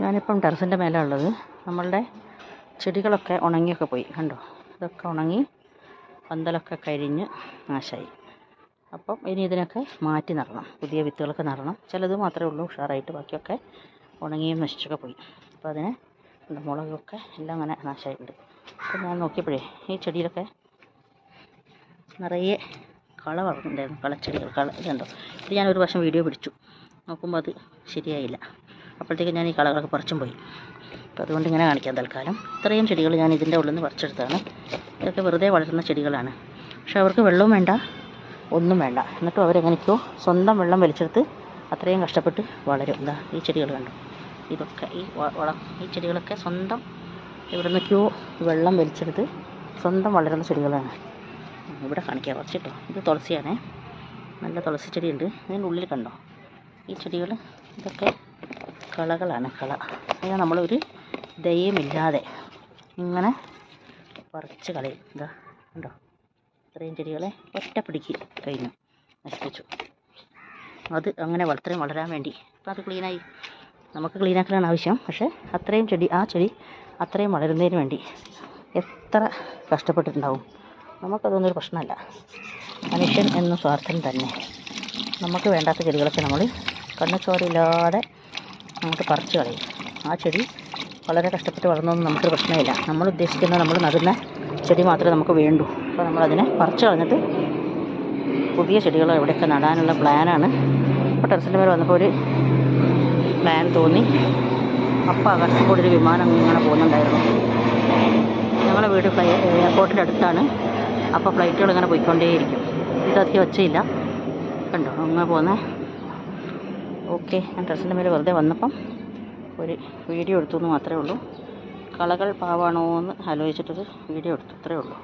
ഞാനിപ്പം ടെറസിന്റെ മേലെ ഉള്ളത് നമ്മളുടെ ചെടികളൊക്കെ ഉണങ്ങിയൊക്കെ പോയി. കണ്ടോ? ഇതൊക്കെ ഉണങ്ങി പന്തലൊക്കെ കരിഞ്ഞ് നാശമായി അപ്പം ഇനി ഇതിനൊക്കെ മാറ്റി നടണം. പുതിയ വിത്തുകളൊക്കെ നടണം. ചിലത് മാത്രമേ ഉള്ളൂ. ഉഷാറായിട്ട് ബാക്കിയൊക്കെ ഉണങ്ങിയും നശിച്ചൊക്കെ പോയി. അപ്പോൾ അതിനെ മുളകൊക്കെ എല്ലാം അങ്ങനെ നാശമായിട്ടുണ്ട് അപ്പം ഞാൻ നോക്കിയപ്പോഴേ ഈ ചെടിയിലൊക്കെ നിറയെ കള വളർന്നിട്ടുണ്ടായിരുന്നു കളച്ചെടികൾ കള ഇതുണ്ടോ? ഇത് ഞാൻ ഒരു വീഡിയോ പിടിച്ചു. നോക്കുമ്പോൾ അത് ശരിയായില്ല. അപ്പോഴത്തേക്കും ഞാൻ ഈ കളകളൊക്കെ പറിച്ചും പോയി. അപ്പോൾ അതുകൊണ്ട് ഇങ്ങനെ കാണിക്കാം തൽക്കാലം. ഇത്രയും ചെടികൾ ഞാൻ ഇതിന്റെ ഉള്ളിൽ നിന്ന് പറിച്ചെടുത്താണ് ഇതൊക്കെ വെറുതെ വളരുന്ന ചെടികളാണ്. പക്ഷെ അവർക്ക് വെള്ളവും വേണ്ട ഒന്നും വേണ്ട. എന്നിട്ടും അവരെങ്ങനെയൊക്കെയോ സ്വന്തം വെള്ളം വലിച്ചെടുത്ത് അത്രയും കഷ്ടപ്പെട്ട് വളരും. എന്താ ഈ ചെടികൾ കണ്ടു? ഇതൊക്കെ ഈ വളം ഈ ചെടികളൊക്കെ സ്വന്തം ഇവിടെ നിന്നൊക്കെയോ വെള്ളം വലിച്ചെടുത്ത് സ്വന്തം വളരുന്ന ചെടികളാണ്. ഇവിടെ കാണിക്കാം കുറച്ചിട്ടോ ഇത് തുളസിയാണേ. നല്ല തുളസി ചെടിയുണ്ട്. ഇതിന്റെ ഉള്ളിൽ കണ്ടോ? ഈ ചെടികൾ ഇതൊക്കെ കളകളാണ് കള. അതിനെ നമ്മളൊരു ദയമില്ലാതെ ഇങ്ങനെ പറിച്ച് കളയും. ഇതാ ഉണ്ടോ ഇത്രയും ചെടികളെ ഒറ്റപ്പിടിക്ക് കഴിഞ്ഞു. നശിപ്പിച്ചു. അത് അങ്ങനെ വളർത്തരം വളരാൻ വേണ്ടി. അപ്പം അത് ക്ലീനായി. നമുക്ക് ക്ലീനാക്കലാണ് ആവശ്യം. പക്ഷേ അത്രയും ചെടി ആ ചെടി അത്രയും വളരുന്നതിന് വേണ്ടി എത്ര കഷ്ടപ്പെട്ടിട്ടുണ്ടാവും? നമുക്കതൊന്നും ഒരു പ്രശ്നമല്ല. മനുഷ്യൻ എന്ന സ്വാർത്ഥൻ തന്നെ. നമുക്ക് വേണ്ടാത്ത ചെടികളൊക്കെ നമ്മൾ കണ്ണുചോരയില്ലാതെ നമുക്ക് പറിച്ചു കളയും. ആ ചെടി വളരെ കഷ്ടപ്പെട്ട് വളർന്നൊന്നും നമുക്കൊരു പ്രശ്നമില്ല. നമ്മൾ ഉദ്ദേശിക്കുന്ന നമ്മൾ നടുന്ന ചെടി മാത്രമേ നമുക്ക് വേണ്ടൂ. അപ്പോൾ നമ്മളതിനെ പറിച്ചു കളഞ്ഞിട്ട് പുതിയ ചെടികൾ എവിടെയൊക്കെ നടാനുള്ള പ്ലാനാണ് അപ്പോൾ ടെറസിന്റെ മേലെ വന്നപ്പോൾ ഒരു പ്ലാൻ തോന്നി. അപ്പോൾ ആകാശത്തിൽ ഒരു വിമാനം ഇങ്ങനെ പോകുന്നുണ്ടായിരുന്നു. ഞങ്ങളുടെ വീട് ഫ്ലൈ എയർപോർട്ടിന്റെ അടുത്താണ്. അപ്പോൾ ഫ്ലൈറ്റുകൾ ഇങ്ങനെ പോയിക്കൊണ്ടേയിരിക്കും. ഇതധികം ഒച്ചയില്ല. കണ്ടോ? അങ്ങനെ പോകുന്നേ ഓക്കെ ഞാൻ ഡ്രസ്സിന്റെ മേലെ വെറുതെ വന്നപ്പം ഒരു വീഡിയോ എടുത്തു എന്ന് മാത്രമേ ഉള്ളൂ. കളകൾ പാവാണോ എന്ന് ആലോചിച്ചിട്ടൊരു വീഡിയോ എടുത്തു അത്രേ ഉള്ളൂ.